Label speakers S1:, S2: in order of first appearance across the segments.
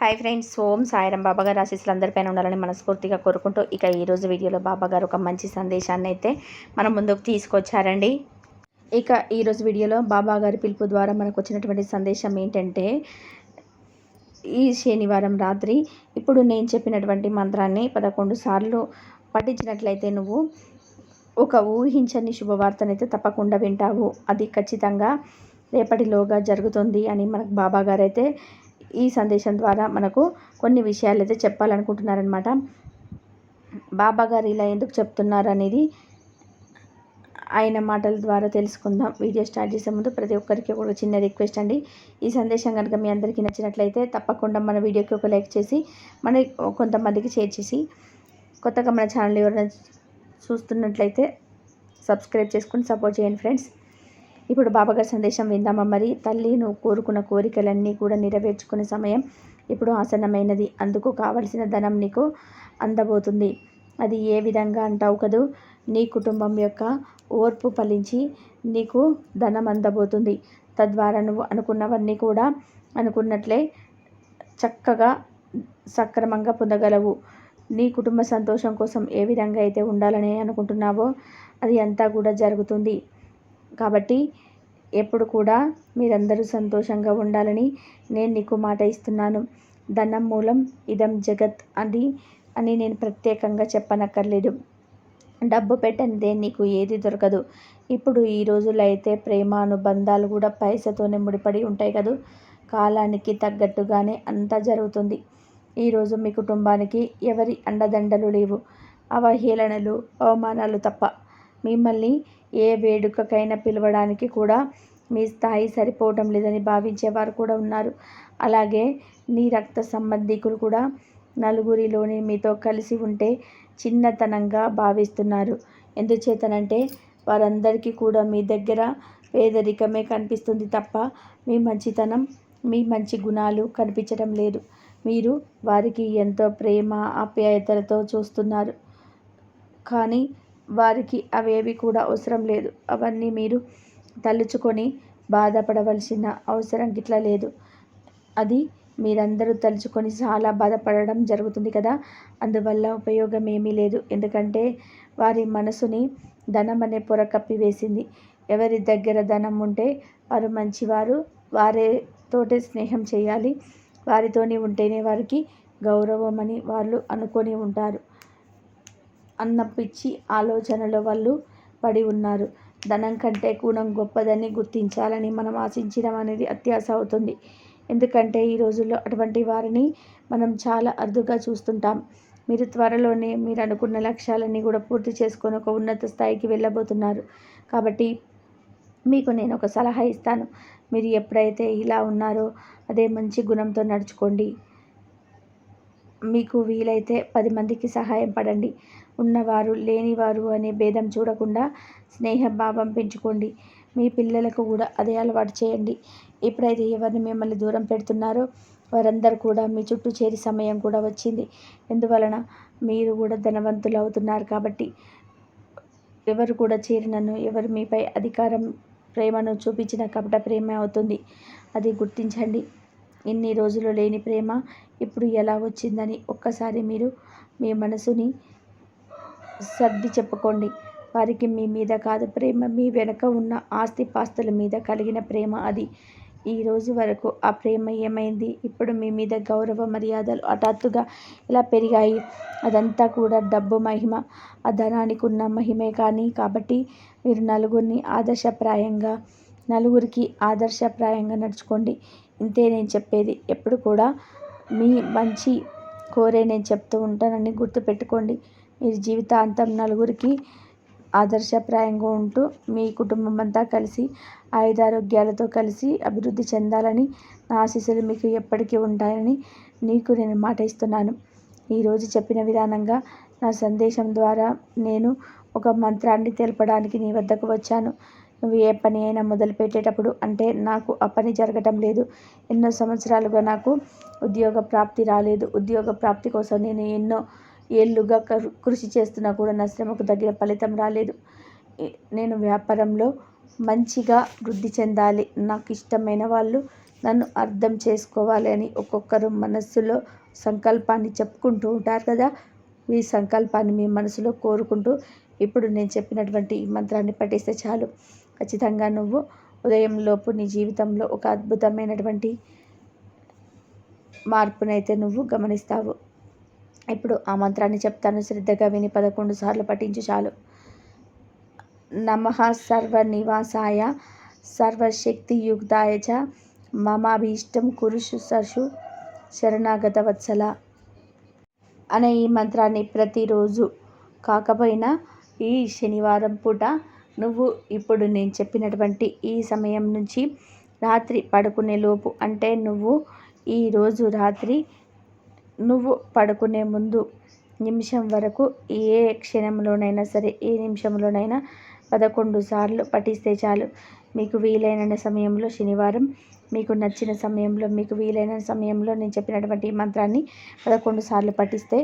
S1: Hi friends ఓం సాయిరం బాబాగారు ఆశీస్సులు అందరిపైన ఉండాలని మనస్ఫూర్తిగా కోరుకుంటూ ఇక ఈరోజు వీడియోలో బాబా గారు ఒక మంచి సందేశాన్ని అయితే మనం ముందుకు తీసుకొచ్చారండి. ఇక ఈరోజు వీడియోలో బాబాగారి పిలుపు ద్వారా మనకు వచ్చినటువంటి సందేశం ఏంటంటే ఈ శనివారం రాత్రి ఇప్పుడు నేను చెప్పినటువంటి మంత్రాన్ని పదకొండు సార్లు పఠించినట్లయితే నువ్వు ఒక ఊహించని శుభవార్తనైతే తప్పకుండా వింటావు. అది ఖచ్చితంగా రేపటిలోగా జరుగుతుంది అని మనకు బాబాగారు అయితే ఈ సందేశం ద్వారా మనకు కొన్ని విషయాలు అయితే చెప్పాలనుకుంటున్నారనమాట బాబా గారు ఇలా ఎందుకు చెప్తున్నారు అనేది ఆయన మాటల ద్వారా తెలుసుకుందాం. వీడియో స్టార్ట్ చేసే ముందు ప్రతి ఒక్కరికి ఒక చిన్న రిక్వెస్ట్ అండి. ఈ సందేశం కనుక మీ అందరికీ నచ్చినట్లయితే తప్పకుండా మన వీడియోకి ఒక లైక్ చేసి మన కొంతమందికి షేర్ చేసి కొత్తగా మన ఛానల్ ఎవరైనా చూస్తున్నట్లయితే సబ్స్క్రైబ్ చేసుకుని సపోర్ట్ చేయండి ఫ్రెండ్స్. ఇప్పుడు బాబాగారి సందేశం విందామా మరి? తల్లి నువ్వు కోరుకున్న కోరికలన్నీ కూడా నెరవేర్చుకునే సమయం ఇప్పుడు ఆసన్నమైనది. అందుకు కావలసిన ధనం నీకు అందబోతుంది. అది ఏ విధంగా అంటావు కదూ? నీ కుటుంబం యొక్క ఓర్పు ఫలించి నీకు ధనం అందబోతుంది. తద్వారా నువ్వు అనుకున్నవన్నీ కూడా అనుకున్నట్లే చక్కగా సక్రమంగా పొందగలవు. నీ కుటుంబ సంతోషం కోసం ఏ విధంగా అయితే ఉండాలని అనుకుంటున్నావో అది అంతా కూడా జరుగుతుంది. కాబట్టి ఎప్పుడు కూడా మీరందరూ సంతోషంగా ఉండాలని నేను నీకు మాట ఇస్తున్నాను. ధనం మూలం ఇదం జగత్ అని అని నేను ప్రత్యేకంగా చెప్పనక్కర్లేదు. డబ్బు పెట్టనిదే నీకు ఏది దొరకదు. ఇప్పుడు ఈ రోజుల్లో అయితే ప్రేమ అనుబంధాలు కూడా పైసతోనే ముడిపడి ఉంటాయి కదా? కాలానికి తగ్గట్టుగానే అంతా జరుగుతుంది. ఈరోజు మీ కుటుంబానికి ఎవరి అండదండలు లేవు. అవహేళనలు అవమానాలు తప్ప. మిమ్మల్ని ఏ వేడుకకైనా పిలవడానికి కూడా మీ స్థాయి సరిపోవటం లేదని భావించేవారు కూడా ఉన్నారు. అలాగే నీ రక్త సంబంధికులు కూడా నలుగురిలోనే మీతో కలిసి ఉంటే చిన్నతనంగా భావిస్తున్నారు. ఎందుచేతనంటే వారందరికీ కూడా మీ దగ్గర పేదరికమే కనిపిస్తుంది తప్ప మీ మంచితనం మీ మంచి గుణాలు కనిపించడం లేదు. మీరు వారికి ఎంతో ప్రేమ ఆప్యాయతలతో చూస్తున్నారు. కానీ వారికి అవేవి కూడా అవసరం లేదు. అవన్నీ మీరు తలుచుకొని బాధపడవలసిన అవసరం గిట్లా లేదు. అది మీరందరూ తలుచుకొని చాలా బాధపడడం జరుగుతుంది కదా. అందువల్ల ఉపయోగం ఏమీ లేదు. ఎందుకంటే వారి మనసుని ధనం అనే పొర కప్పివేసింది. ఎవరి దగ్గర ధనం ఉంటే వారు మంచివారు. వారితోటే స్నేహం చేయాలి. వారితోని ఉంటేనే వారికి గౌరవం అని వాళ్ళు అనుకొని ఉంటారు. అన్న పిచ్చి ఆలోచనలో వాళ్ళు పడి ఉన్నారు. ధనం కంటే గుణం గొప్పదని గుర్తించాలని మనం ఆశించడం అనేది అత్యాశ అవుతుంది. ఎందుకంటే ఈ రోజుల్లో అటువంటి వారిని మనం చాలా అరుదుగా చూస్తుంటాం. మీరు త్వరలోనే మీరు అనుకున్న లక్ష్యాలన్నీ కూడా పూర్తి చేసుకొని ఒక ఉన్నత స్థాయికి వెళ్ళబోతున్నారు. కాబట్టి మీకు నేను ఒక సలహా ఇస్తాను. మీరు ఎప్పుడైతే ఇలా ఉన్నారో అదే మంచి గుణంతో నడుచుకోండి. మీకు వీలైతే పది మందికి సహాయం పడండి. ఉన్నవారు లేనివారు అనే భేదం చూడకుండా స్నేహభావం పెంచుకోండి. మీ పిల్లలకు కూడా అదే అలవాటు చేయండి. ఎప్పుడైతే ఎవరిని మిమ్మల్ని దూరం పెడుతున్నారో వారందరూ కూడా మీ చుట్టూ చేరి సమయం కూడా వచ్చింది. ఎందువలన మీరు కూడా ధనవంతులు అవుతున్నారు కాబట్టి ఎవరు కూడా చేరినను ఎవరు మీపై అధికారం ప్రేమను చూపించిన కపట ప్రేమ అవుతుంది. అది గుర్తించండి. ఇన్ని రోజులు లేని ప్రేమ ఇప్పుడు ఎలా వచ్చిందని ఒక్కసారి మీరు మీ మనసుని సర్ది చెప్పుకోండి. వారికి మీ మీద కాదు ప్రేమ మీ వెనక ఉన్న ఆస్తి పాస్తుల మీద కలిగిన ప్రేమ అది. ఈ రోజు వరకు ఆ ప్రేమ ఏమైంది? ఇప్పుడు మీ మీద గౌరవ మర్యాదలు హఠాత్తుగా ఇలా పెరిగాయి? అదంతా కూడా డబ్బు మహిమ ఆ ధనానికి ఉన్న మహిమే కానీ కాబట్టి మీరు నలుగురిని ఆదర్శప్రాయంగా నలుగురికి ఆదర్శప్రాయంగా నడుచుకోండి. ఇంతే నేను చెప్పేది. ఎప్పుడు కూడా మీ మంచి కోరే నేను చెప్తూ ఉంటానని గుర్తుపెట్టుకోండి. మీరు జీవితాంతం నలుగురికి ఆదర్శప్రాయంగా ఉంటూ మీ కుటుంబం అంతా కలిసి ఆయుధారోగ్యాలతో కలిసి అభివృద్ధి చెందాలని నా ఆశీస్సులు మీకు ఎప్పటికీ ఉంటాయని నీకు నేను మాట ఇస్తున్నాను. ఈరోజు చెప్పిన విధానంగా నా సందేశం ద్వారా నేను ఒక మంత్రాన్ని తెలపడానికి నీ వద్దకు వచ్చాను. నువ్వు ఏ పని అయినా మొదలుపెట్టేటప్పుడు అంటే నాకు ఆ పని జరగటం లేదు. ఎన్నో సంవత్సరాలుగా నాకు ఉద్యోగ ప్రాప్తి రాలేదు. ఉద్యోగ ప్రాప్తి కోసం నేను ఎన్నో ఏళ్ళుగా కృషి చేస్తున్నా కూడా నా శ్రమకు తగిన ఫలితం రాలేదు. నేను వ్యాపారంలో మంచిగా వృద్ధి చెందాలి. నాకు ఇష్టమైన వాళ్ళు నన్ను అర్థం చేసుకోవాలి అని ఒక్కొక్కరు మనస్సులో సంకల్పాన్ని చెప్పుకుంటూ ఉంటారు కదా. మీ సంకల్పాన్ని మీ మనసులో కోరుకుంటూ ఇప్పుడు నేను చెప్పినటువంటి ఈ మంత్రాన్ని పఠిస్తే చాలు. ఖచ్చితంగా నువ్వు ఉదయంలోపు నీ జీవితంలో ఒక అద్భుతమైనటువంటి మార్పునైతే నువ్వు గమనిస్తావు. ఇప్పుడు ఆ మంత్రాన్ని చెప్తాను. శ్రద్ధగా విని పదకొండు సార్లు పఠించు చాలు. నమ సర్వనివాసాయ సర్వశక్తియుక్తాయ చ మమాభీష్టం కురుషు సశు శరణాగత వత్సల అనే ఈ మంత్రాన్ని ప్రతిరోజు కాకపోయినా ఈ శనివారం పూట నువ్వు ఇప్పుడు నేను చెప్పినటువంటి ఈ సమయం నుంచి రాత్రి పడుకునే లోపు అంటే నువ్వు ఈరోజు రాత్రి నువ్వు పడుకునే ముందు నిమిషం వరకు ఏ క్షణంలోనైనా సరే ఏ నిమిషంలోనైనా పదకొండు సార్లు పఠిస్తే చాలు. మీకు వీలైన సమయంలో శనివారం మీకు నచ్చిన సమయంలో మీకు వీలైన సమయంలో నేను చెప్పినటువంటి ఈ మంత్రాన్ని పదకొండు సార్లు పఠిస్తే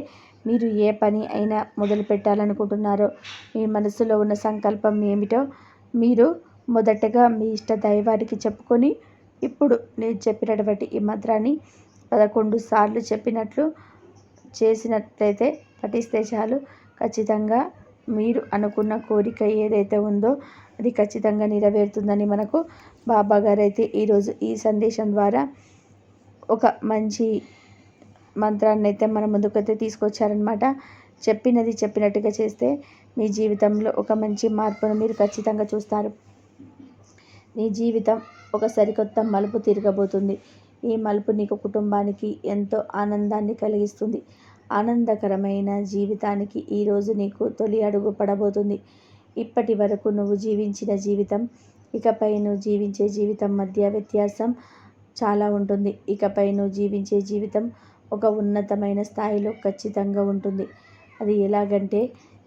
S1: మీరు ఏ పని అయినా మొదలు పెట్టాలనుకుంటున్నారో మీ మనసులో ఉన్న సంకల్పం ఏమిటో మీరు మొదటగా మీ ఇష్ట దైవానికి చెప్పుకొని ఇప్పుడు నేను చెప్పినటువంటి ఈ మంత్రాన్ని పదకొండు సార్లు చెప్పినట్లు చేసినట్లయితే పఠిస్తే చాలు. ఖచ్చితంగా మీరు అనుకున్న కోరిక ఏదైతే ఉందో అది ఖచ్చితంగా నెరవేరుతుందని మనకు బాబా గారు అయితే ఈరోజు ఈ సందేశం ద్వారా ఒక మంచి మంత్రాన్ని అయితే మన ముందుకైతే తీసుకొచ్చారనమాట చెప్పినది చెప్పినట్టుగా చేస్తే మీ జీవితంలో ఒక మంచి మార్పును మీరు ఖచ్చితంగా చూస్తారు. నీ జీవితం ఒక సరికొత్త మలుపు తిరగబోతుంది. ఈ మలుపు నీకు కుటుంబానికి ఎంతో ఆనందాన్ని కలిగిస్తుంది. ఆనందకరమైన జీవితానికి ఈరోజు నీకు తొలి అడుగు పడబోతుంది. ఇప్పటి వరకు నువ్వు జీవించిన జీవితం ఇకపై నువ్వు జీవించే జీవితం మధ్య వ్యత్యాసం చాలా ఉంటుంది. ఇకపై నువ్వు జీవించే జీవితం ఒక ఉన్నతమైన స్థాయిలో ఖచ్చితంగా ఉంటుంది. అది ఎలాగంటే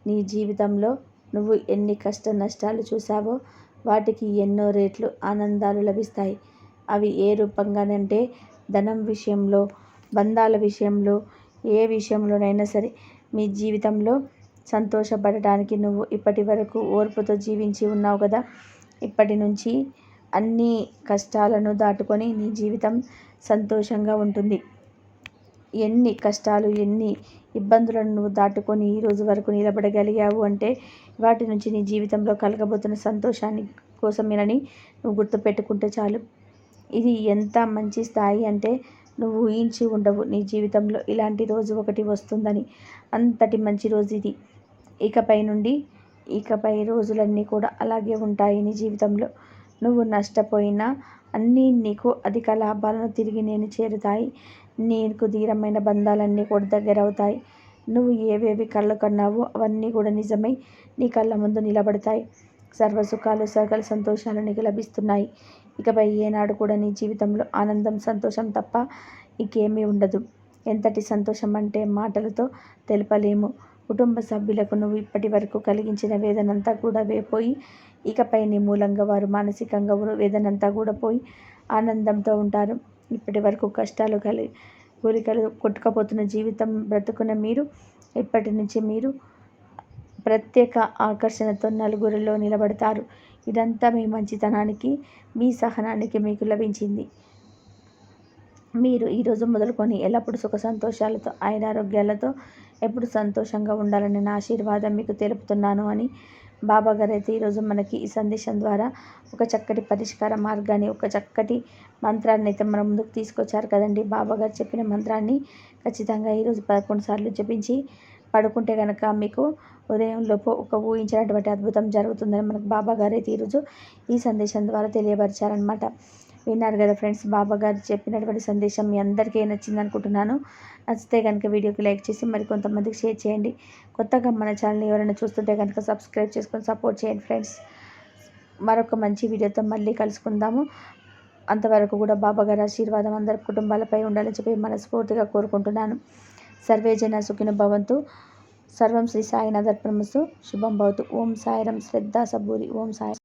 S1: నీ జీవితంలో నువ్వు ఎన్ని కష్ట నష్టాలు చూసావో వాటికి ఎన్నో రేట్లు ఆనందాలు లభిస్తాయి. అవి ఏ రూపంగానంటే ధనం విషయంలో బంధాల విషయంలో ఏ విషయంలోనైనా సరే మీ జీవితంలో సంతోషపడటానికి నువ్వు ఇప్పటి వరకు ఓర్పుతో జీవించి ఉన్నావు కదా. ఇప్పటి నుంచి అన్ని కష్టాలను దాటుకొని నీ జీవితం సంతోషంగా ఉంటుంది. ఎన్ని కష్టాలు ఎన్ని ఇబ్బందులను నువ్వు దాటుకొని ఈ రోజు వరకు నిలబడగలిగావు అంటే వాటి నుంచి నీ జీవితంలో కలగబోతున్న సంతోషాన్ని కోసమేనని నువ్వు గుర్తుపెట్టుకుంటే చాలు. ఇది ఎంత మంచి స్థాయి అంటే నువ్వు ఊహించి ఉండవు. నీ జీవితంలో ఇలాంటి రోజు ఒకటి వస్తుందని. అంతటి మంచి రోజు ఇది. ఇకపై నుండి ఇకపై రోజులన్నీ కూడా అలాగే ఉంటాయి నీ జీవితంలో. నువ్వు నష్టపోయినా అన్నీ నీకు అధిక లాభాలను తిరిగి నేను చేరుతాయి. నీకు ధీరమైన బంధాలన్నీ కూడా దగ్గర అవుతాయి నువ్వు ఏవేవి కళ్ళు కన్నావో అవన్నీ కూడా నిజమై నీ కళ్ళ ముందు నిలబడతాయి. సర్వ సుఖాలు సకల సంతోషాలు నీకు లభిస్తున్నాయి. ఇకపై ఏనాడు కూడా నీ జీవితంలో ఆనందం సంతోషం తప్ప ఇంకేమీ ఉండదు. ఎంతటి సంతోషం అంటే మాటలతో తెలపలేము. కుటుంబ సభ్యులకు నువ్వు ఇప్పటి వరకు కలిగించిన వేదనంతా కూడా వేపోయి ఇకపై నీ మూలంగా వారు మానసికంగా వేదనంతా కూడా పోయి ఆనందంతో ఉంటారు. ఇప్పటి వరకు కష్టాలు కలి కోరికలు కొట్టుకపోతున్న జీవితం బ్రతుకున్న మీరు ఇప్పటి నుంచి మీరు ప్రత్యేక ఆకర్షణతో నలుగురిలో నిలబడతారు. ఇదంతా మీ మంచితనానికి మీ సహనానికి మీకు లభించింది. మీరు ఈరోజు మొదలుకొని ఎల్లప్పుడూ సుఖ సంతోషాలతో ఆయనారోగ్యాలతో ఎప్పుడు సంతోషంగా ఉండాలని నా ఆశీర్వాదం మీకు తెలుపుతున్నాను అని బాబా గారు అయితే ఈరోజు మనకి ఈ సందేశం ద్వారా ఒక చక్కటి పరిష్కార మార్గాన్ని ఒక చక్కటి మంత్రాన్ని అయితే మన ముందుకు తీసుకొచ్చారు కదండి. బాబా గారు చెప్పిన మంత్రాన్ని ఖచ్చితంగా ఈరోజు పదకొండు సార్లు జపించి పడుకుంటే కనుక మీకు ఉదయంలోపు ఒక ఊహించినటువంటి అద్భుతం జరుగుతుందని మనకు బాబా గారు అయితే ఈరోజు ఈ సందేశం ద్వారా తెలియపరిచారనమాట విన్నారు కదా ఫ్రెండ్స్ బాబా గారు చెప్పినటువంటి సందేశం మీ అందరికీ నచ్చింది అనుకుంటున్నాను. నచ్చితే కనుక వీడియోకి లైక్ చేసి మరి కొంతమందికి షేర్ చేయండి. కొత్తగా మన ఛానల్ ఎవరైనా చూస్తుంటే కనుక సబ్స్క్రైబ్ చేసుకొని సపోర్ట్ చేయండి ఫ్రెండ్స్. మరొక మంచి వీడియోతో మళ్ళీ కలుసుకుందాము. అంతవరకు కూడా బాబాగారి ఆశీర్వాదం అందరి కుటుంబాలపై ఉండాలని చెప్పి మనస్ఫూర్తిగా కోరుకుంటున్నాను. సర్వే జన సుఖిన భవంతు. సర్వం శ్రీ సాయినాథర్పణమస్తు శుభం భవతు. ఓం సాయిరం. శ్రద్ధా సబూరి. ఓం సాయి